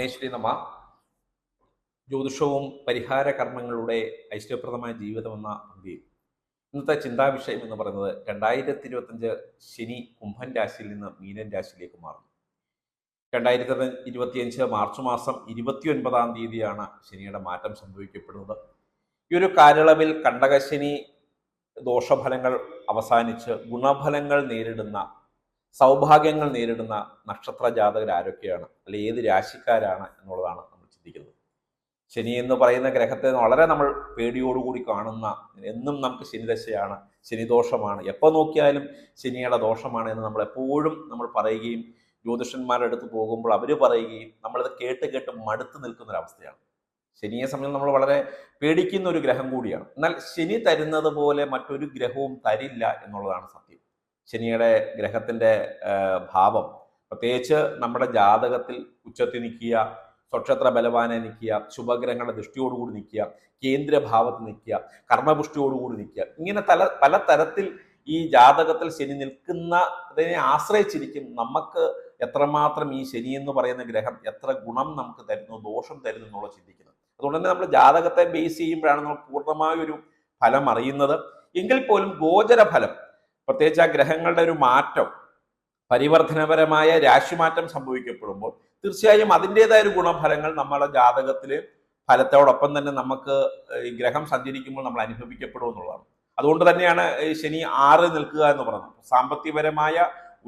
ഭുവനേശ്വരി നമ. ജ്യോതിഷവും പരിഹാര കർമ്മങ്ങളുടെ ഐശ്വര്യപ്രദമായ ജീവിതം എന്ന പന്തിയിൽ ഇന്നത്തെ ചിന്താവിഷയം എന്ന് പറയുന്നത് രണ്ടായിരത്തി ഇരുപത്തഞ്ച് ശനി കുംഭൻ രാശിയിൽ നിന്ന് മീനൻ രാശിയിലേക്ക് മാറുന്നു. രണ്ടായിരത്തി ഇരുപത്തിയഞ്ച് മാർച്ച് മാസം ഇരുപത്തി ഒൻപതാം തീയതിയാണ് ശനിയുടെ മാറ്റം സംഭവിക്കപ്പെടുന്നത്. ഈ ഒരു കാലയളവിൽ കണ്ടകശനി ദോഷഫലങ്ങൾ അവസാനിച്ച് ഗുണഫലങ്ങൾ നേരിടുന്ന സൗഭാഗ്യങ്ങൾ നേരിടുന്ന നക്ഷത്ര ജാതകർ ആരൊക്കെയാണ് അല്ലെ ഏത് രാശിക്കാരാണ് എന്നുള്ളതാണ് നമ്മൾ ചിന്തിക്കുന്നത്. ശനി എന്ന് പറയുന്ന ഗ്രഹത്തെ വളരെ നമ്മൾ പേടിയോടുകൂടി കാണുന്ന എന്നും നമുക്ക് ശനിദശയാണ് ശനിദോഷമാണ്. എപ്പോൾ നോക്കിയാലും ശനിയുടെ ദോഷമാണ് എന്ന് നമ്മൾ എപ്പോഴും നമ്മൾ പറയുകയും ജ്യോതിഷന്മാരുടെ അടുത്ത് പോകുമ്പോൾ അവർ പറയുകയും നമ്മളത് കേട്ട് കേട്ട് മടുത്ത് നിൽക്കുന്ന ഒരവസ്ഥയാണ് ശനിയെ സംബന്ധിച്ച് നമ്മൾ വളരെ പേടിക്കുന്ന ഒരു ഗ്രഹം കൂടിയാണ്. എന്നാൽ ശനി തരുന്നത് പോലെ മറ്റൊരു ഗ്രഹവും തരില്ല എന്നുള്ളതാണ് സത്യം. ശനിയുടെ ഗ്രഹത്തിന്റെ ആ, ഭാവം. പ്രത്യേകിച്ച് നമ്മുടെ ജാതകത്തിൽ ഉച്ചത്തിൽ നിൽക്കുക സ്വക്ഷത്ര ബലവാനെ നിൽക്കുക ശുഭഗ്രഹങ്ങളുടെ ദൃഷ്ടിയോടുകൂടി നിൽക്കുക കേന്ദ്രഭാവത്ത് നിൽക്കുക കർമ്മപുഷ്ടിയോടുകൂടി നിൽക്കുക. ഇങ്ങനെ തല പല തരത്തിൽ ഈ ജാതകത്തിൽ ശനി നിൽക്കുന്നതിനെ ആശ്രയിച്ചിരിക്കും. നമുക്ക് എത്രമാത്രം ഈ ശനി എന്ന് പറയുന്ന ഗ്രഹം എത്ര ഗുണം നമുക്ക് തരുന്നു ദോഷം തരുന്നു എന്നുള്ള ചിന്തിക്കുന്നത്. അതുകൊണ്ട് തന്നെ നമ്മൾ ജാതകത്തെ ബേസ് ചെയ്യുമ്പോഴാണ് നമ്മൾ പൂർണമായൊരു ഫലം അറിയുന്നത്. എങ്കിൽ പോലും ഗോചര ഫലം പ്രത്യേകിച്ച് ആ ഗ്രഹങ്ങളുടെ ഒരു മാറ്റം പരിവർത്തനപരമായ രാശിമാറ്റം സംഭവിക്കപ്പെടുമ്പോൾ തീർച്ചയായും അതിന്റെതായ ഒരു ഗുണഫലങ്ങൾ നമ്മുടെ ജാതകത്തിൽ ഫലത്തോടൊപ്പം തന്നെ നമുക്ക് ഈ ഗ്രഹം സഞ്ചരിക്കുമ്പോൾ നമ്മൾ അനുഭവിക്കപ്പെടും എന്നുള്ളതാണ്. അതുകൊണ്ട് തന്നെയാണ് ശനി ആറ് നിൽക്കുക എന്ന് പറയുന്നത്. സാമ്പത്തികപരമായ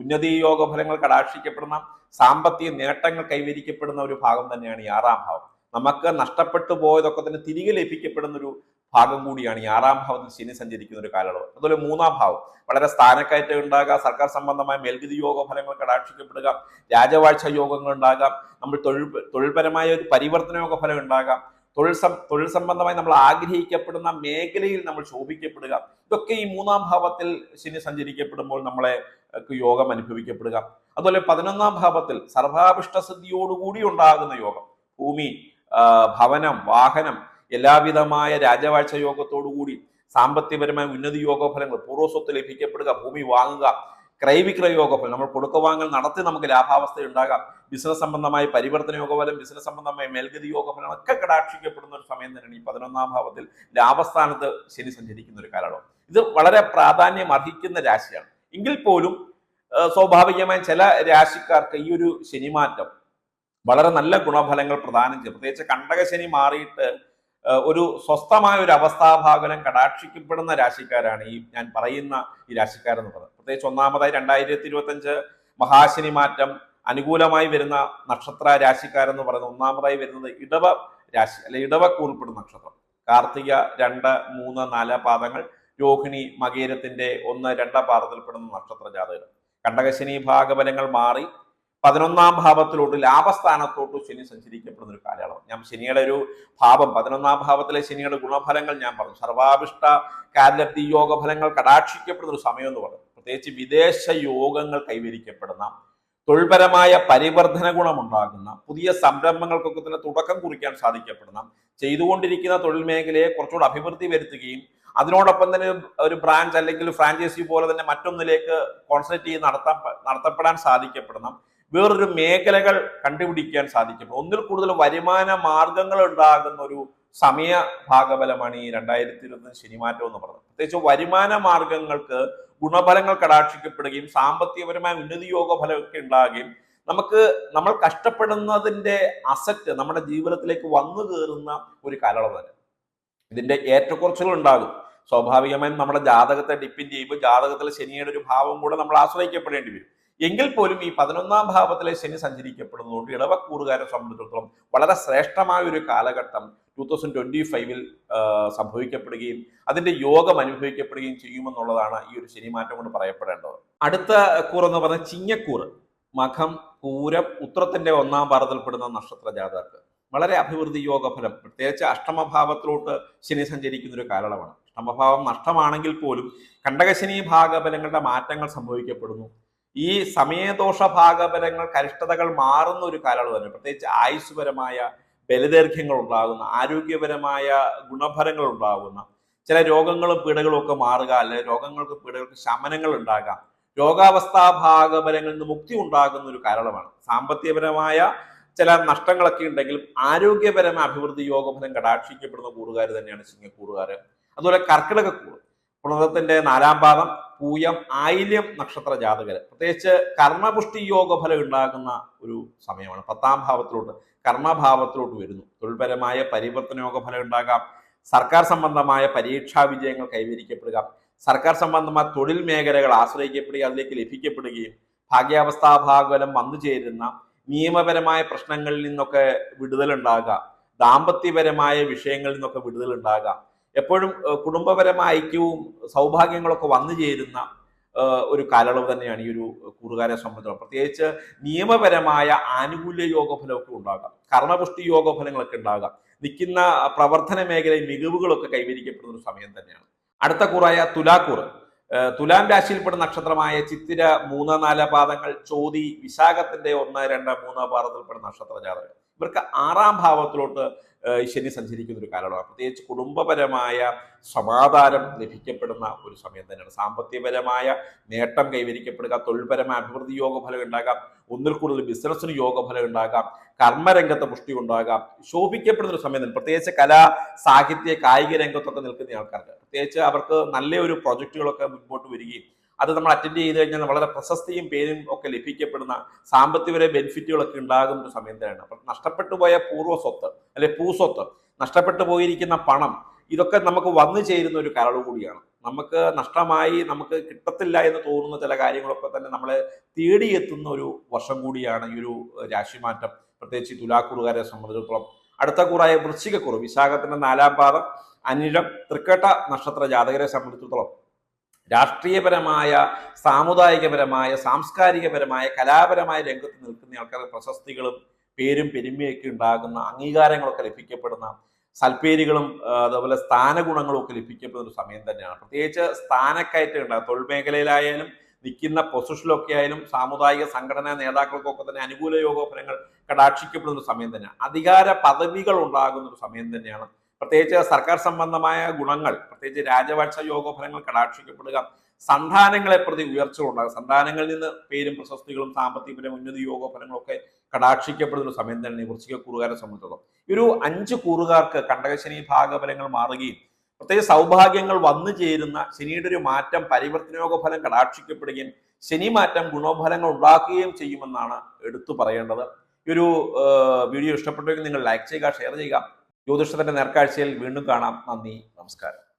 ഉന്നതി യോഗ ഫലങ്ങൾ കടാക്ഷിക്കപ്പെടുന്ന സാമ്പത്തിക നേട്ടങ്ങൾ കൈവരിക്കപ്പെടുന്ന ഒരു ഭാഗം തന്നെയാണ് ഈ ആറാം ഭാവം. നമുക്ക് നഷ്ടപ്പെട്ടു പോയതൊക്കെ തന്നെ തിരികെ ലഭിക്കപ്പെടുന്ന ഒരു ഭാഗം കൂടിയാണ് ഈ ആറാം ഭാവത്തിൽ ശനി സഞ്ചരിക്കുന്ന ഒരു കാലയളവ്. അതുപോലെ മൂന്നാം ഭാവം. വളരെ സ്ഥാനക്കയറ്റം ഉണ്ടാകാം സർക്കാർ സംബന്ധമായ മേൽഗതി യോഗ ഫലങ്ങൾ കടാക്ഷിക്കപ്പെടുക രാജവാഴ്ച യോഗങ്ങൾ ഉണ്ടാകാം നമ്മൾ തൊഴിൽ തൊഴിൽപരമായ ഒരു പരിവർത്തന യോഗ ഫലം ഉണ്ടാകാം തൊഴിൽ തൊഴിൽ സംബന്ധമായി നമ്മൾ ആഗ്രഹിക്കപ്പെടുന്ന മേഖലയിൽ നമ്മൾ ശോഭിക്കപ്പെടുക. ഇതൊക്കെ ഈ മൂന്നാം ഭാവത്തിൽ ശനി സഞ്ചരിക്കപ്പെടുമ്പോൾ നമ്മളെ യോഗം അനുഭവിക്കപ്പെടുക. അതുപോലെ പതിനൊന്നാം ഭാവത്തിൽ സർവാഭിഷ്ടസിദ്ധിയോടുകൂടി ഉണ്ടാകുന്ന യോഗം. ഭൂമി ഭവനം വാഹനം എല്ലാവിധമായ രാജവാഴ്ച യോഗത്തോടുകൂടി സാമ്പത്തികപരമായ ഉന്നതി യോഗഫലങ്ങൾ പൂർവസ്വത്ത് ലഭിക്കപ്പെടുക ഭൂമി വാങ്ങുക ക്രയവിക്രയ യോഗഫലം നമ്മൾ കൊടുക്കവാങ്ങൽ നടത്തി നമുക്ക് ലാഭാവസ്ഥ ഉണ്ടാകാം ബിസിനസ് സംബന്ധമായ പരിവർത്തന യോഗഫലം ബിസിനസ് സംബന്ധമായ മേൽഗതി യോഗഫലം ഒക്കെ കടാക്ഷിക്കപ്പെടുന്ന ഒരു സമയം തന്നെയാണ് ഈ പതിനൊന്നാം ഭാവത്തിൽ ലാഭസ്ഥാനത്ത് ശനി സഞ്ചരിക്കുന്ന ഒരു കാലഘട്ടം ഇത് വളരെ പ്രാധാന്യം അർഹിക്കുന്ന രാശിയാണ്. എങ്കിൽ പോലും സ്വാഭാവികമായ ചില രാശിക്കാർക്ക് ഈ ഒരു ശനിമാറ്റം വളരെ നല്ല ഗുണഫലങ്ങൾ പ്രദാനം ചെയ്യും. പ്രത്യേകിച്ച് കണ്ടകശനി മാറിയിട്ട് ഒരു സ്വസ്ഥമായ ഒരു അവസ്ഥാഭാഗനം കടാക്ഷിക്കപ്പെടുന്ന രാശിക്കാരാണ് ഈ ഞാൻ പറയുന്ന ഈ രാശിക്കാരെന്ന് പറയുന്നത്. പ്രത്യേകിച്ച് ഒന്നാമതായി രണ്ടായിരത്തി ഇരുപത്തഞ്ച് മഹാശനി മാറ്റം അനുകൂലമായി വരുന്ന നക്ഷത്ര രാശിക്കാരെന്ന് പറയുന്നത് ഒന്നാമതായി വരുന്നത് ഇടവ രാശി അല്ലെ ഇടവക്ക് ഉൾപ്പെടുന്ന നക്ഷത്രം. കാർത്തിക രണ്ട് മൂന്ന് നാല് പാദങ്ങൾ രോഹിണി മകേരത്തിന്റെ ഒന്ന് രണ്ട് പാദത്തിൽപ്പെടുന്ന നക്ഷത്ര ജാതകർ കണ്ടകശനി ഭാഗബലങ്ങൾ മാറി പതിനൊന്നാം ഭാവത്തിലോട്ട് ലാഭസ്ഥാനത്തോട്ട് ശനി സഞ്ചരിക്കപ്പെടുന്ന ഒരു കാലയളവ്. ഞാൻ ശനിയുടെ ഒരു ഭാവം പതിനൊന്നാം ഭാവത്തിലെ ശനിയുടെ ഗുണഫലങ്ങൾ ഞാൻ പറഞ്ഞു. സർവാഭിഷ്ട കാലത്തി യോഗ ഫലങ്ങൾ കടാക്ഷിക്കപ്പെടുന്ന ഒരു സമയം എന്ന് പറഞ്ഞു. പ്രത്യേകിച്ച് വിദേശ യോഗങ്ങൾ കൈവരിക്കപ്പെടുന്ന തൊഴിൽപരമായ പരിവർത്തന ഗുണമുണ്ടാകുന്ന പുതിയ സംരംഭങ്ങൾക്കൊക്കെ തന്നെ തുടക്കം കുറിക്കാൻ സാധിക്കപ്പെടുന്ന ചെയ്തുകൊണ്ടിരിക്കുന്ന തൊഴിൽ മേഖലയെ കുറച്ചുകൂടെ അഭിവൃദ്ധി വരുത്തുകയും അതിനോടൊപ്പം തന്നെ ഒരു ബ്രാഞ്ച് അല്ലെങ്കിൽ ഫ്രാഞ്ചൈസി പോലെ തന്നെ മറ്റൊന്നിലേക്ക് കോൺസെൻട്രേറ്റ് ചെയ്ത് നടത്താൻ നടത്തപ്പെടാൻ സാധിക്കപ്പെടുന്ന വേറൊരു മേഖലകൾ കണ്ടുപിടിക്കാൻ സാധിക്കും. ഒന്നിൽ കൂടുതൽ വരുമാന മാർഗങ്ങൾ ഉണ്ടാകുന്ന ഒരു സമയ ഭാഗബലമാണ് ഈ രണ്ടായിരത്തി ഇരുപത്തി ശനിമാറ്റം എന്ന് പറഞ്ഞത് പ്രത്യേകിച്ച് വരുമാന മാർഗങ്ങൾക്ക് ഗുണഫലങ്ങൾ കടാക്ഷിക്കപ്പെടുകയും സാമ്പത്തികപരമായ ഉന്നതി യോഗ ഫലമൊക്കെ ഉണ്ടാകുകയും നമുക്ക് നമ്മൾ കഷ്ടപ്പെടുന്നതിന്റെ അസറ്റ് നമ്മുടെ ജീവിതത്തിലേക്ക് വന്നു കയറുന്ന ഒരു കാലയളവ് തന്നെ. ഇതിന്റെ ഏറ്റക്കുറച്ചുകൾ ഉണ്ടാകും. സ്വാഭാവികമായും നമ്മുടെ ജാതകത്തെ ഡിപ്പെൻഡ് ചെയ്യുമ്പോൾ ജാതകത്തിലെ ശനിയുടെ ഒരു ഭാവം കൂടെ നമ്മൾ ആശ്രയിക്കപ്പെടേണ്ടി വരും. എങ്കിൽ പോലും ഈ പതിനൊന്നാം ഭാവത്തിലെ ശനി സഞ്ചരിക്കപ്പെടുന്നതുകൊണ്ട് ഇടവക്കൂറുകാരെ സംബന്ധിച്ചിടത്തോളം വളരെ ശ്രേഷ്ഠമായ ഒരു കാലഘട്ടം ടൂ തൗസൻഡ് ട്വന്റി ഫൈവിൽ സംഭവിക്കപ്പെടുകയും അതിന്റെ യോഗം അനുഭവിക്കപ്പെടുകയും ചെയ്യുമെന്നുള്ളതാണ് ഈ ഒരു ശനിമാറ്റം കൊണ്ട് പറയപ്പെടേണ്ടത്. അടുത്ത കൂർ എന്ന് പറഞ്ഞാൽ ചിങ്ങക്കൂറ്. മഖം പൂരം ഉത്രത്തിന്റെ ഒന്നാം പാദത്തിൽപ്പെടുന്ന നക്ഷത്ര ജാതകർക്ക്. വളരെ അഭിവൃദ്ധി യോഗഫലം. പ്രത്യേകിച്ച് അഷ്ടമഭാവത്തിലോട്ട് ശനി സഞ്ചരിക്കുന്ന ഒരു കാലയളവാണ്. അഷ്ടമഭാവം നഷ്ടമാണെങ്കിൽ പോലും കണ്ടകശനി ഭാഗബലങ്ങളുടെ മാറ്റങ്ങൾ സംഭവിക്കപ്പെടുന്നു. ഈ സമയദോഷ ഭാഗബലങ്ങൾ കരിഷ്ടതകൾ മാറുന്ന ഒരു കാലയളവ് തന്നെ. പ്രത്യേകിച്ച് ആയുസ്സുപരമായ ബലദൈർഘ്യങ്ങൾ ഉണ്ടാകുന്ന ആരോഗ്യപരമായ ഗുണഫലങ്ങൾ ഉണ്ടാകുന്ന ചില രോഗങ്ങളും പീഡകളും ഒക്കെ മാറുക അല്ലെ രോഗങ്ങൾക്ക് പീഡകൾക്ക് ശമനങ്ങൾ ഉണ്ടാകാം. രോഗാവസ്ഥാ ഭാഗബലങ്ങളിൽ നിന്ന് മുക്തി ഉണ്ടാകുന്ന ഒരു കാലയളവാണ്. സാമ്പത്തികപരമായ ചില നഷ്ടങ്ങളൊക്കെ ഉണ്ടെങ്കിലും ആരോഗ്യപരമായ അഭിവൃദ്ധി യോഗഫലം കടാക്ഷിക്കപ്പെടുന്ന കൂറുകാർ തന്നെയാണ് ചിങ്ങക്കൂറുകാർ അതുപോലെ കർക്കിടക കൂറ് നാലാം പാദം പൂയം ആയില്യം നക്ഷത്ര ജാതകർ പ്രത്യേകിച്ച് കർമ്മപുഷ്ടി യോഗഫലം ഉണ്ടാകുന്ന ഒരു സമയമാണ്. പത്താം ഭാവത്തിലോട്ട് കർമ്മഭാവത്തിലോട്ട് വരുന്നു. തൊഴിൽപരമായ പരിവർത്തന യോഗഫലം ഉണ്ടാകാം. സർക്കാർ സംബന്ധമായ പരീക്ഷാ വിജയങ്ങൾ കൈവരിക്കപ്പെടുക. സർക്കാർ സംബന്ധമായ തൊഴിൽ മേഖലകൾ ആശ്രയിക്കപ്പെടുകയും അതിലേക്ക് ലഭിക്കപ്പെടുകയും ഭാഗ്യാവസ്ഥാഭാഗലം വന്നു ചേരുന്ന നിയമപരമായ പ്രശ്നങ്ങളിൽ നിന്നൊക്കെ വിടുതലുണ്ടാകാം ദാമ്പത്യപരമായ വിഷയങ്ങളിൽ നിന്നൊക്കെ വിടുതലുണ്ടാകാം എപ്പോഴും കുടുംബപരമായ ഐക്യവും സൗഭാഗ്യങ്ങളൊക്കെ വന്നു ചേരുന്ന ഒരു കാലയളവ് തന്നെയാണ് ഈ ഒരു കൂറുകാരെ സംബന്ധിച്ചിടത്തോളം. പ്രത്യേകിച്ച് നിയമപരമായ ആനുകൂല്യ യോഗഫലമൊക്കെ ഉണ്ടാകാം. കർമ്മപുഷ്ടി യോഗഫലങ്ങളൊക്കെ ഉണ്ടാകാം. നിൽക്കുന്ന പ്രവർത്തന മേഖലയിൽ മികവുകളൊക്കെ കൈവരിക്കപ്പെടുന്ന ഒരു സമയം തന്നെയാണ്. അടുത്ത കൂറായ തുലാക്കൂറ് തുലാം രാശിയിൽപ്പെടുന്ന നക്ഷത്രമായ ചിത്തിര മൂന്ന് നാല് പാദങ്ങൾ ചോതി വിശാഖത്തിന്റെ ഒന്ന് രണ്ട് മൂന്ന് പാദത്തിൽപ്പെടുന്ന നക്ഷത്ര ജാതകർ ഇവർക്ക് ആറാം ഭാവത്തിലോട്ട് ശനി സഞ്ചരിക്കുന്ന ഒരു കാലമാണ്. പ്രത്യേകിച്ച് കുടുംബപരമായ സമാധാനം ലഭിക്കപ്പെടുന്ന ഒരു സമയം തന്നെയാണ്. സാമ്പത്തികപരമായ നേട്ടം കൈവരിക്കപ്പെടുക തൊഴിൽപരമായ അഭിവൃദ്ധി യോഗഫലം ഉണ്ടാകാം ഒന്നിൽ കൂടുതൽ ബിസിനസ്സിന് യോഗഫലം ഉണ്ടാകാം കർമ്മരംഗത്തെ പുഷ്ടി ഉണ്ടാകാം ശോഭിക്കപ്പെടുന്ന ഒരു സമയം പ്രത്യേകിച്ച് കലാ സാഹിത്യ കായിക രംഗത്തൊക്കെ നിൽക്കുന്ന ആൾക്കാർക്ക് പ്രത്യേകിച്ച് അവർക്ക് നല്ല ഒരു പ്രൊജക്റ്റുകളൊക്കെ മുൻപോട്ട് വരികയും അത് നമ്മൾ അറ്റൻഡ് ചെയ്ത് കഴിഞ്ഞാൽ വളരെ പ്രശസ്തിയും പേരും ഒക്കെ ലഭിക്കപ്പെടുന്ന സാമ്പത്തികപര ബെനിഫിറ്റുകളൊക്കെ ഉണ്ടാകുന്ന ഒരു സമയം തന്നെയാണ്. അപ്പം നഷ്ടപ്പെട്ടു പോയ പൂർവ സ്വത്ത് അല്ലെ പൂസ്വത്ത് നഷ്ടപ്പെട്ടു പോയിരിക്കുന്ന പണം ഇതൊക്കെ നമുക്ക് വന്നു ചേരുന്ന ഒരു കരൾ കൂടിയാണ്. നമുക്ക് നഷ്ടമായി നമുക്ക് കിട്ടത്തില്ല എന്ന് തോന്നുന്ന ചില കാര്യങ്ങളൊക്കെ തന്നെ നമ്മളെ തേടിയെത്തുന്ന ഒരു വർഷം കൂടിയാണ് ഈ ഒരു രാശിമാറ്റം. പ്രത്യേകിച്ച് തുലാക്കൂറുകാരെ സംബന്ധിച്ചിടത്തോളം. അടുത്ത കൂറായ വൃശ്ചികക്കുറു വിശാഖത്തിന്റെ നാലാം പാദം അനിഴം തൃക്കേട്ട നക്ഷത്ര ജാതകരെ സംബന്ധിച്ചിടത്തോളം രാഷ്ട്രീയപരമായ സാമുദായികപരമായ സാംസ്കാരികപരമായ കലാപരമായ രംഗത്ത് നിൽക്കുന്ന ആൾക്കാർ പ്രശസ്തികളും പേരും പെരുമയൊക്കെ ഉണ്ടാകുന്ന അംഗീകാരങ്ങളൊക്കെ ലഭിക്കപ്പെടുന്ന സൽപ്പേരുകളും അതുപോലെ സ്ഥാനഗുണങ്ങളും ഒക്കെ ലഭിക്കപ്പെടുന്ന ഒരു സമയം തന്നെയാണ്. പ്രത്യേകിച്ച് സ്ഥാനക്കയറ്റം ഉണ്ടാകും. തൊഴിൽ മേഖലയിലായാലും നിൽക്കുന്ന പൊസിഷനിലൊക്കെ ആയാലും സാമുദായിക സംഘടനാ നേതാക്കൾക്കൊക്കെ തന്നെ അനുകൂല യോഗോപനങ്ങൾ കടാക്ഷിക്കപ്പെടുന്ന ഒരു സമയം തന്നെയാണ്. അധികാര പദവികൾ ഉണ്ടാകുന്ന ഒരു സമയം തന്നെയാണ് പ്രത്യേകിച്ച് സർക്കാർ സംബന്ധമായ ഗുണങ്ങൾ പ്രത്യേകിച്ച് രാജവാഴ്ച യോഗഫലങ്ങൾ കടാക്ഷിക്കപ്പെടുക സന്താനങ്ങളെ പ്രതി ഉയർച്ച ഉണ്ടാകും സന്താനങ്ങളിൽ നിന്ന് പേരും പ്രശസ്തികളും സാമ്പത്തികപരം ഉന്നതി യോഗഫലങ്ങളൊക്കെ കടാക്ഷിക്കപ്പെടുന്ന ഒരു സമയം തന്നെ വൃശ്ചിക കൂറുകാരെ സംബന്ധിച്ചിടത്തോളം. ഈ ഒരു അഞ്ച് കൂറുകാർക്ക് കണ്ടകശനി ഭാഗഫലങ്ങൾ മാറുകയും പ്രത്യേകിച്ച് സൗഭാഗ്യങ്ങൾ വന്നു ചേരുന്ന ശനിയുടെ ഒരു മാറ്റം പരിവർത്തനയോഗ ഫലം കടാക്ഷിക്കപ്പെടുകയും ശനി മാറ്റം ഗുണോഫലങ്ങൾ ഉണ്ടാക്കുകയും ചെയ്യുമെന്നാണ് എടുത്തു പറയേണ്ടത്. ഈ ഒരു വീഡിയോ ഇഷ്ടപ്പെട്ടെങ്കിൽ നിങ്ങൾ ലൈക്ക് ചെയ്യുക ഷെയർ ചെയ്യുക. ജ്യോതിഷത്തിന്റെ നേർക്കാഴ്ചയിൽ വീണ്ടും കാണാം. നന്ദി. നമസ്കാരം.